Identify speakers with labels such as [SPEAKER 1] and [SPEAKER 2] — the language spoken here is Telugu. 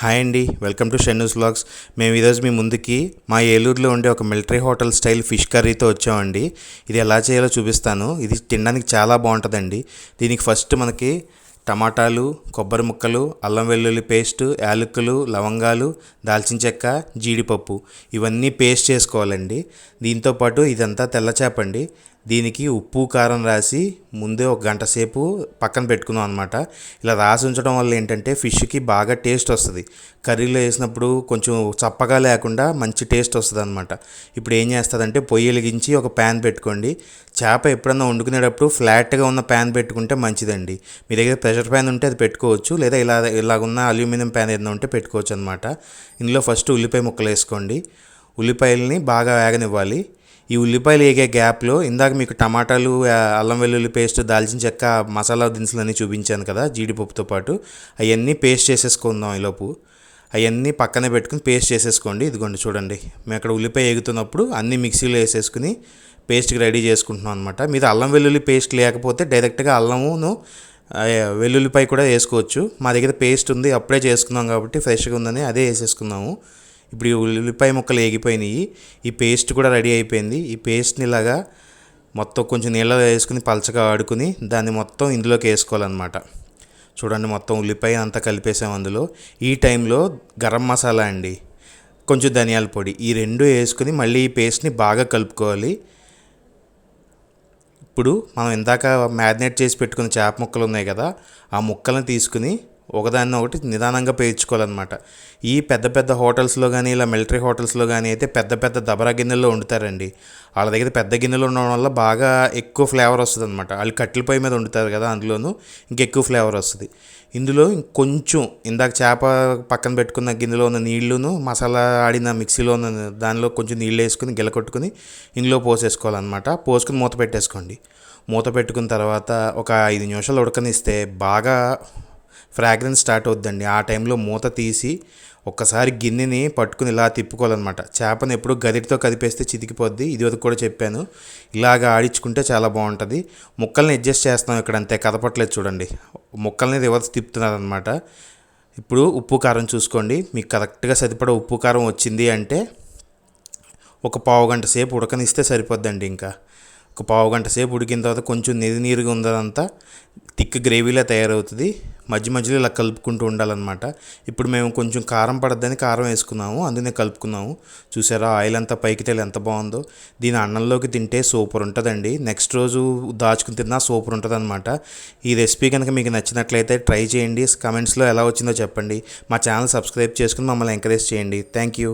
[SPEAKER 1] హాయ్ అండి వెల్కమ్ టు షెన్నూస్ వ్లాగ్స్. మేము ఈరోజు మీ ముందుకి మా ఏలూరులో ఉండే ఒక మిలిటరీ హోటల్ స్టైల్ ఫిష్ కర్రీతో వచ్చామండి. ఇది ఎలా చేయాలో చూపిస్తాను. ఇది తినడానికి చాలా బాగుంటుందండి. దీనికి ఫస్ట్ మనకి టమాటాలు కొబ్బరి ముక్కలు అల్లం వెల్లుల్లి పేస్ట్ యాలకులు లవంగాలు దాల్చిన చెక్క జీడిపప్పు. ఇవన్నీ పేస్ట్ చేసుకోవాలండి. దీంతోపాటు ఇదంతా తెల్ల చేప అండి. దీనికి ఉప్పు కారం రాసి ముందే ఒక గంట సేపు పక్కన పెట్టుకున్నాం అనమాట ఇలా రాసి ఉంచడం వల్ల ఏంటంటే ఫిష్కి బాగా టేస్ట్ వస్తుంది. కర్రీలో వేసినప్పుడు కొంచెం చప్పగా లేకుండా మంచి టేస్ట్ వస్తుంది అనమాట ఇప్పుడు ఏం చేస్తుందంటే పొయ్యి వెలిగించి ఒక ప్యాన్ పెట్టుకోండి. చేప ఎప్పుడన్నా వండుకునేటప్పుడు ఫ్లాట్గా ఉన్న ప్యాన్ పెట్టుకుంటే మంచిదండి. మీ దగ్గర ప్రెషర్ ప్యాన్ ఉంటే అది పెట్టుకోవచ్చు లేదా ఇలా ఇలాగున్న అల్యూమినియం ప్యాన్ ఏదైనా ఉంటే పెట్టుకోవచ్చు అనమాట ఇందులో ఫస్ట్ ఉల్లిపాయ ముక్కలు వేసుకోండి. ఉల్లిపాయలని బాగా వేగనివ్వాలి. ఈ ఉల్లిపాయలు వేగే గ్యాప్లో ఇందాక మీకు టమాటాలు అల్లం వెల్లుల్లి పేస్ట్ దాల్చిన చెక్క మసాలా దినుసులు అన్నీ చూపించాను కదా జీడిపప్పుతో పాటు. అవన్నీ పేస్ట్ చేసేసుకుందాం ఈలోపు. అవన్నీ పక్కనే పెట్టుకుని పేస్ట్ చేసేసుకోండి. ఇదిగోండి చూడండి. మేము అక్కడ ఉల్లిపాయ ఎగుతున్నప్పుడు అన్నీ మిక్సీలో వేసేసుకుని పేస్ట్కి రెడీ చేసుకుంటున్నాం అనమాట మీరు అల్లం వెల్లుల్లి పేస్ట్ లేకపోతే డైరెక్ట్గా అల్లమును వెల్లుల్లిపాయ కూడా వేసుకోవచ్చు. మా దగ్గర పేస్ట్ ఉంది అప్పుడే చేసుకున్నాం కాబట్టి ఫ్రెష్గా ఉందని అదే వేసేసుకున్నాము. ఇప్పుడు ఈ ఉల్లిపాయ ముక్కలు వేగిపోయినాయి ఈ పేస్ట్ కూడా రెడీ అయిపోయింది. ఈ పేస్ట్ని ఇలాగా మొత్తం కొంచెం నీళ్ళలో వేసుకుని పలచగా ఆడుకుని దాన్ని మొత్తం ఇందులోకి వేసుకోవాలన్నమాట. చూడండి మొత్తం ఉల్లిపాయ అంతా కలిపేసాం అందులో. ఈ టైంలో గరం మసాలా అండి కొంచెం ధనియాల పొడి ఈ రెండు వేసుకుని మళ్ళీ ఈ పేస్ట్ని బాగా కలుపుకోవాలి. ఇప్పుడు మనం ఇందాక మ్యారినేట్ చేసి పెట్టుకున్న చేప ముక్కలు ఉన్నాయి కదా ఆ ముక్కలను తీసుకుని ఒకదాన్ని ఒకటి నిదానంగా పేర్చుకోవాలన్నమాట ఈ పెద్ద పెద్ద హోటల్స్లో కానీ ఇలా మిలిటరీ హోటల్స్లో కానీ అయితే పెద్ద పెద్ద దబరా గిన్నెల్లో వండుతారండి. వాళ్ళ దగ్గర పెద్ద గిన్నెలు ఉండడం వల్ల బాగా ఎక్కువ ఫ్లేవర్ వస్తుంది అనమాట వాళ్ళు కట్టెల పొయ్యి మీద వండుతారు కదా అందులోనూ ఇంకెక్కువ ఫ్లేవర్ వస్తుంది. ఇందులో కొంచెం ఇందాక చేప పక్కన పెట్టుకున్న గిన్నెలో ఉన్న నీళ్ళును మసాలా ఆడిన మిక్సీలో ఉన్న దానిలో కొంచెం నీళ్ళు వేసుకుని గిలకొట్టుకుని ఇందులో పోసేసుకోవాలన్నమాట. పోసుకుని మూత పెట్టేసుకోండి. మూత పెట్టుకున్న తర్వాత ఒక ఐదు నిమిషాలు ఉడకనిస్తే బాగా ఫ్రాగ్రెన్స్ స్టార్ట్ అవుద్దండి. ఆ టైంలో మూత తీసి ఒక్కసారి గిన్నెని పట్టుకుని ఇలా తిప్పుకోవాలన్నమాట. చేపను ఎప్పుడు గదిటితో కదిపేస్తే చితికిపోద్ది. ఇది వరకు కూడా చెప్పాను. ఇలాగ ఆడించుకుంటే చాలా బాగుంటుంది. ముక్కల్ని అడ్జస్ట్ చేస్తున్నాం ఇక్కడ అంతే. కదపట్లేదు చూడండి. ముక్కల్ని రివర్స్ తిప్పుతున్నారనమాట ఇప్పుడు ఉప్పు కారం చూసుకోండి. మీకు కరెక్ట్గా సరిపడే ఉప్పు కారం వచ్చింది అంటే ఒక పావు గంట సేపు ఉడకనిస్తే సరిపోద్దండి ఇంకా. ఒక పావు గంట సేపు ఉడికిన తర్వాత కొంచెం నీరు నీరుగా ఉందంతా థిక్ గ్రేవీలా తయారవుతుంది. మధ్య మధ్యలో ఇలా కలుపుకుంటూ ఉండాలన్నమాట. ఇప్పుడు మేము కొంచెం కారం పడద్దని కారం వేసుకున్నాము అందునే కలుపుకున్నాము. చూసారా ఆయిల్ అంతా పైకి తేలి ఎంత బాగుందో. దీని అన్నంలోకి తింటే సూపర్ ఉంటుందండి. నెక్స్ట్ రోజు దాచుకుని తిన్నా సూపర్ ఉంటుందన్నమాట. ఈ రెసిపీ కనుక మీకు నచ్చినట్లయితే ట్రై చేయండి. కమెంట్స్లో ఎలా వచ్చిందో చెప్పండి. మా ఛానల్ సబ్స్క్రైబ్ చేసుకుని మమ్మల్ని ఎంకరేజ్ చేయండి. Thank you